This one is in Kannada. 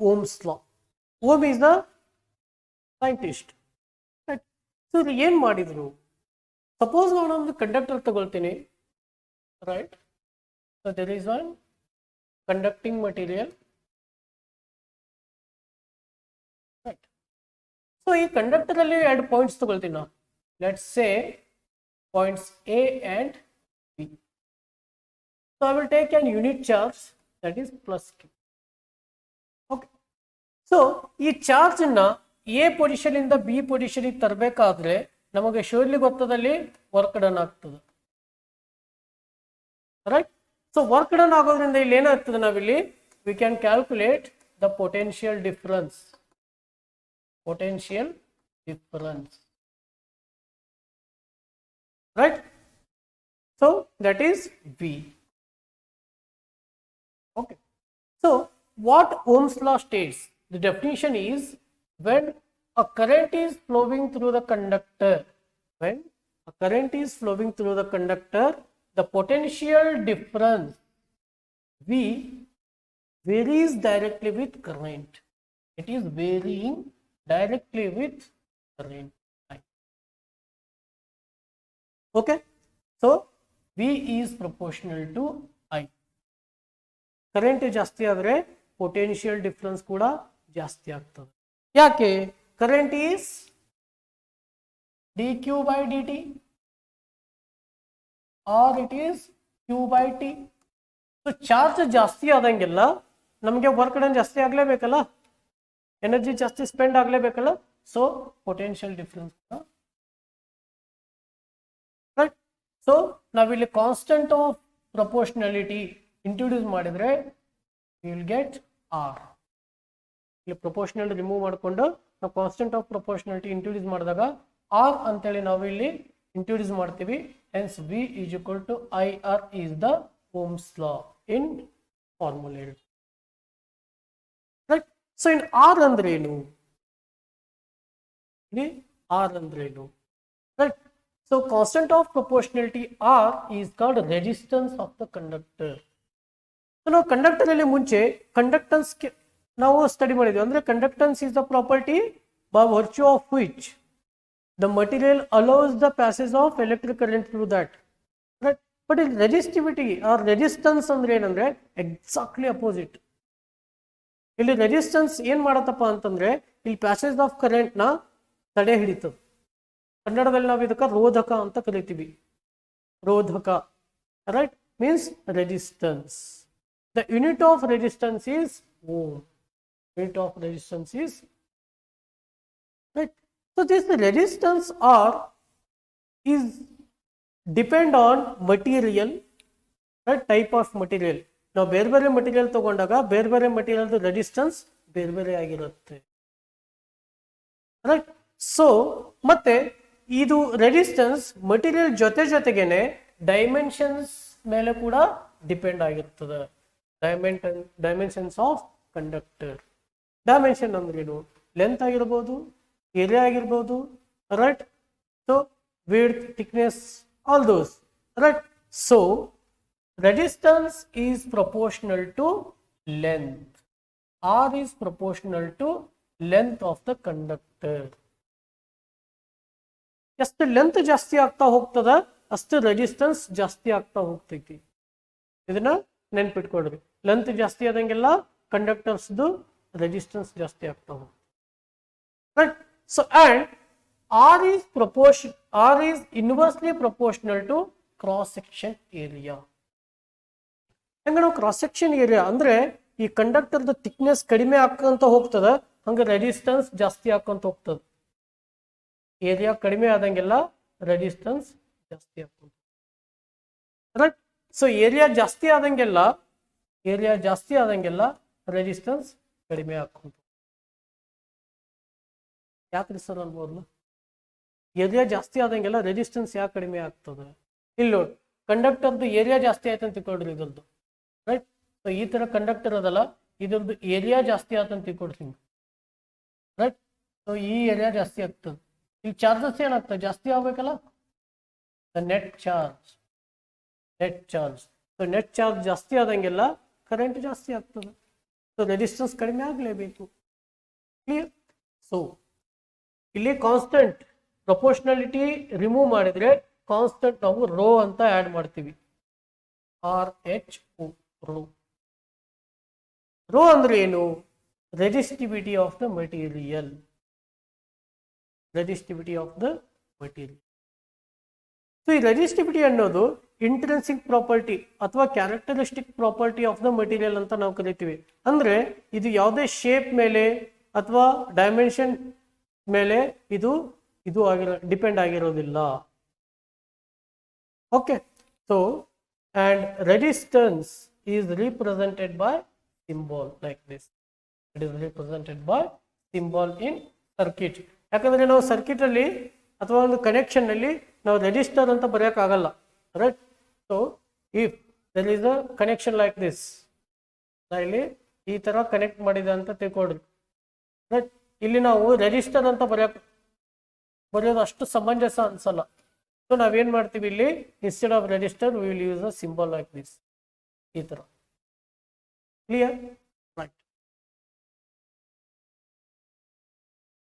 Ohm's law Ohm is the scientist so ಇದು ಏನು ಮಾಡಿದ್ರು? ಸಪೋಸ್ ನಾನೊಂದು ಕಂಡಕ್ಟರ್ ತಗೊಳ್ತೀನಿ right so there is one conducting material right so ಈ ಕಂಡಕ್ಟರ್ ಅಲ್ಲಿ ಎರಡು ಪಾಯಿಂಟ್ಸ್ ತಗೊಳ್ತೀನಿ ನಾವು let's say points A and B so I will take an unit charge that is plus Q okay so ಈ ಚಾರ್ಜ್ ಅನ್ನ ಎ ಪೊಸಿಷನ್ ಇಂದ ಬಿ ಪೊಸಿಷನ್ ತರಬೇಕಾದ್ರೆ ನಮಗೆ ಶೂರ್ಲಿ ಗೊತ್ತದಲ್ಲಿ ವರ್ಕ್ ಡನ್ ಆಗ್ತದೆ. ರೈಟ್ ಸೊ ವರ್ಕ್ ಡನ್ ಆಗೋದ್ರಿಂದ ಇಲ್ಲಿ ಏನಾಗ್ತದೆ ನಾವಿಲ್ಲಿ? We can calculate the potential difference potential difference right so that is B okay so what Ohm's law states? the definition is when a current is flowing through the conductor when a current is flowing through the conductor the potential difference v varies directly with current it is varying directly with current I. Okay, so V is proportional to I. Current ಜಾಸ್ತಿ ಆದರೆ ಪೊಟೆನ್ಷಿಯಲ್ ಡಿಫ್ರೆನ್ಸ್ ಕೂಡ ಜಾಸ್ತಿ ಆಗ್ತದೆ. ಯಾಕೆ? Current is D Q by D T or it is Q by T so charge ಜಾಸ್ತಿ ಆದಂಗೆಲ್ಲ ನಮಗೆ ವರ್ಕ್ ಡನ್ ಜಾಸ್ತಿ ಆಗಲೇಬೇಕಲ್ಲ? ಎನರ್ಜಿ ಜಾಸ್ತಿ ಸ್ಪೆಂಡ್ ಆಗಲೇಬೇಕಲ್ಲ? ಸೊ ಪೊಟೆನ್ಷಿಯಲ್ ಡಿಫ್ರೆನ್ಸ್ ಸೊ ನಾವಿಲ್ಲಿ ಕಾನ್ಸ್ಟೆಂಟ್ ಆಫ್ ಪ್ರಪೋರ್ಷನಾಲಿಟಿ ಇಂಟ್ರೊಡ್ಯೂಸ್ ಮಾಡಿದ್ರೆ ವಿಲ್ ಗೆಟ್ ಆರ್ ಇಲ್ಲಿ ಪ್ರೊಪೋರ್ಷನಲ್ ರಿಮೂವ್ ಮಾಡಿಕೊಂಡು ನಾವು ಕಾನ್ಸ್ಟೆಂಟ್ ಆಫ್ ಪ್ರೊಪೋರ್ಷನಾಲಿಟಿ ಇಂಟ್ರೊಡ್ಯೂಸ್ ಮಾಡಿದಾಗ ಆರ್ ಅಂತೇಳಿ ನಾವು ಇಲ್ಲಿ ಇಂಟ್ರೊಡ್ಯೂಸ್ ಮಾಡ್ತೀವಿ. Hence V is equal to I R is the Ohm's law in formulate right so in R ಅಂದ್ರೆ ಏನು ಇಲ್ಲಿ ಆರ್ ಅಂದ್ರೆ ಏನು right so constant of proportionality R is called resistance of the conductor ನಾವು ಕಂಡಕ್ಟರ್ ಅಲ್ಲಿ ಮುಂಚೆ ಕಂಡಕ್ಟನ್ಸ್ ನಾವು ಸ್ಟಡಿ ಮಾಡಿದ್ವಿ. ಅಂದರೆ conductance is the property by virtue of which the material allows the passage of electric current through that right but ಇಲ್ಲಿ ರೆಜಿಸ್ಟಿವಿಟಿ ಆರ್ ರೆಜಿಸ್ಟೆನ್ಸ್ ಅಂದ್ರೆ ಏನಂದ್ರೆ ಎಕ್ಸಾಕ್ಟ್ಲಿ ಅಪೋಸಿಟ್ ಇಲ್ಲಿ ರೆಜಿಸ್ಟೆನ್ಸ್ ಏನು ಮಾಡತ್ತಪ್ಪ ಅಂತಂದ್ರೆ ಇಲ್ಲಿ ಪ್ಯಾಸೇಜ್ ಆಫ್ ಕರೆಂಟ್ನ ತಡೆ ಹಿಡಿತದೆ ಕನ್ನಡದಲ್ಲಿ ನಾವು ಇದಕ್ಕೆ ರೋಧಕ ಅಂತ ಕರಿತೀವಿ. ರೋಧಕ. Right means resistance the unit of resistance is ohm unit of resistance is right so this resistance R is depend on material right type of material ನಾವು ಬೇರೆ ಬೇರೆ ಮಟೀರಿಯಲ್ ತಗೊಂಡಾಗ ಬೇರೆ ಬೇರೆ ಮಟೀರಿಯಲ್ ರೆಸಿಸ್ಟೆನ್ಸ್ ಬೇರೆ ಬೇರೆ ಆಗಿರುತ್ತೆ. ರೈಟ್ ಸೊ ಮತ್ತೆ ಇದು ರೆಸಿಸ್ಟೆನ್ಸ್ ಮಟೀರಿಯಲ್ ಜೊತೆ ಜೊತೆಗೇನೆ ಡೈಮೆನ್ಷನ್ಸ್ ಮೇಲೆ ಕೂಡ ಡಿಪೆಂಡ್ ಆಗಿರ್ತದೆ. Dimension dimensions of conductor dimension ಅಂದ್ರೆ ಏನು ಲೆಂತ್ ಆಗಿರ್ಬೋದು ಏರಿಯಾ ಆಗಿರ್ಬೋದು right so width thickness all those right so resistance is proportional to length R is proportional to length of the conductor ಎಷ್ಟು ಲೆಂತ್ ಜಾಸ್ತಿ ಆಗ್ತಾ ಹೋಗ್ತದ, ಅಷ್ಟು ರೆಜಿಸ್ಟೆನ್ಸ್ ಜಾಸ್ತಿ ಆಗ್ತಾ ಹೋಗ್ತೈತಿ. ಇದನ್ನ ನೆನ್ಪಿಟ್ಕೊಡ್ರಿ ಲೆಂತ್ ಜಾಸ್ತಿ ಆದಂಗೆಲ್ಲ ಕಂಡಕ್ಟರ್ಸ್ದು ರೆಸಿಸ್ಟೆನ್ಸ್ ಜಾಸ್ತಿ ಆಗ್ತಾ ಹೋಗ್ತದೆ right so and R is proportion R is inversely proportional to cross section area ಹಂಗ ಕ್ರಾಸ್ ಸೆಕ್ಷನ್ ಏರಿಯಾ ಅಂದ್ರೆ ಈ ಕಂಡಕ್ಟರ್ದ ಥಿಕ್ನೆಸ್ ಕಡಿಮೆ ಆಕ್ಕಂತ ಹೋಗ್ತದ, ಹಂಗ ರೆಸಿಸ್ಟೆನ್ಸ್ ಜಾಸ್ತಿ ಆಕ್ಕಂತ ಹೋಗ್ತದ. ಏರಿಯಾ ಕಡಿಮೆ ಆದಂಗೆಲ್ಲ ರೆಸಿಸ್ಟೆನ್ಸ್ ಜಾಸ್ತಿ ಆಗ್ತದೆ. ಸೊ ಏರಿಯಾ ಜಾಸ್ತಿ ಆದಂಗೆಲ್ಲ ಏರಿಯಾ ಜಾಸ್ತಿ ಆದಂಗೆಲ್ಲ ರೆಸಿಸ್ಟೆನ್ಸ್ ಕಡಿಮೆ ಆಕ್ಕಂತ ಯಾಕ್ರಿ ಸರ್ ಅನ್ಬೋದು ಏರಿಯಾ ಜಾಸ್ತಿ ಆದಂಗೆಲ್ಲ ರೆಸಿಸ್ಟೆನ್ಸ್ ಯಾಕೆ ಕಡಿಮೆ ಆಗ್ತದೆ? ಇಲ್ಲಿ ನೋಡಿ ಕಂಡಕ್ಟರ್ದು ಏರಿಯಾ ಜಾಸ್ತಿ ಆಯ್ತು ಅಂತ ತಿಳ್ಕೊಡ್ರಿ ಇದ್ರದ್ದು. ರೈಟ್ ಸೊ ಈ ತರ ಕಂಡಕ್ಟರ್ ಅದಲ್ಲ, ಇದ್ರದ್ದು ಏರಿಯಾ ಜಾಸ್ತಿ ಆಯ್ತು ಅಂತ ರೈಟ್ ಸೊ ಈ ಏರಿಯಾ ಜಾಸ್ತಿ ಆಗ್ತದೆ. ಇಲ್ಲಿ ಚಾರ್ಜಸ್ ಏನಾಗ್ತದೆ? ಜಾಸ್ತಿ ಆಗ್ಬೇಕಲ್ಲ? Net charge net charge so net charge ಜಾಸ್ತಿ ಆದಂಗೆಲ್ಲ ಕರೆಂಟ್ ಜಾಸ್ತಿ ಆಗ್ತದೆ. ಸೊ ರೆಸಿಸ್ಟೆನ್ಸ್ ಕಡಿಮೆ ಆಗಲೇಬೇಕು. ಕ್ಲಿಯರ್ ಸೊ ಇಲ್ಲಿ ಕಾನ್ಸ್ಟಂಟ್ ಪ್ರಪೋರ್ಷನಾಲಿಟಿ ರಿಮೂವ್ ಮಾಡಿದ್ರೆ ಕಾನ್ಸ್ಟಂಟ್ ನಾವು ರೋ ಅಂತ ಆ್ಯಡ್ ಮಾಡ್ತೀವಿ. R H O rho rho ಅಂದ್ರೆ ಏನು? Resistivity of the material resistivity of the material so ಈ ರೆಸಿಸ್ಟಿವಿಟಿ ಅನ್ನೋದು ಇಂಟ್ರೆನ್ಸಿಕ್ ಪ್ರಾಪರ್ಟಿ ಅಥವಾ characteristic property of the material ಅಂತ ನಾವು ಕರಿತೀವಿ. ಅಂದ್ರೆ ಇದು ಯಾವುದೇ ಶೇಪ್ ಮೇಲೆ ಅಥವಾ ಡೈಮೆನ್ಷನ್ ಮೇಲೆ ಇದು ಇದು ಆಗಿರೋ ಡಿಪೆಂಡ್ ಆಗಿರೋದಿಲ್ಲ. Okay so and resistance is represented by symbol like this it is represented by symbol in circuit ಯಾಕಂದ್ರೆ ನಾವು ಸರ್ಕಿಟಲ್ಲಿ ಅಥವಾ ಒಂದು ಕನೆಕ್ಷನ್ ಅಲ್ಲಿ ನಾವು ರೆಜಿಸ್ಟರ್ ಅಂತ ಬರೆಯೋಕ್ಕಾಗಲ್ಲ. Right so if there is a connection like this ಇಲ್ಲಿ ಈ ತರ ಕನೆಕ್ಟ್ ಮಾಡಿದೆ ಅಂತ ತಿಳ್ಕೊಡ್ರಿ ರೈಟ್ ಇಲ್ಲಿ ನಾವು ರೆಜಿಸ್ಟರ್ ಅಂತ ಬರೆಯಕ್ ಬರೆಯೋದು ಅಷ್ಟು ಸಮಂಜಸ ಅನ್ಸಲ್ಲ. ಸೊ ನಾವೇನ್ ಮಾಡ್ತೀವಿ ಇಲ್ಲಿ? Instead of resistor will use a symbol like this ಈ ತರ. Clear right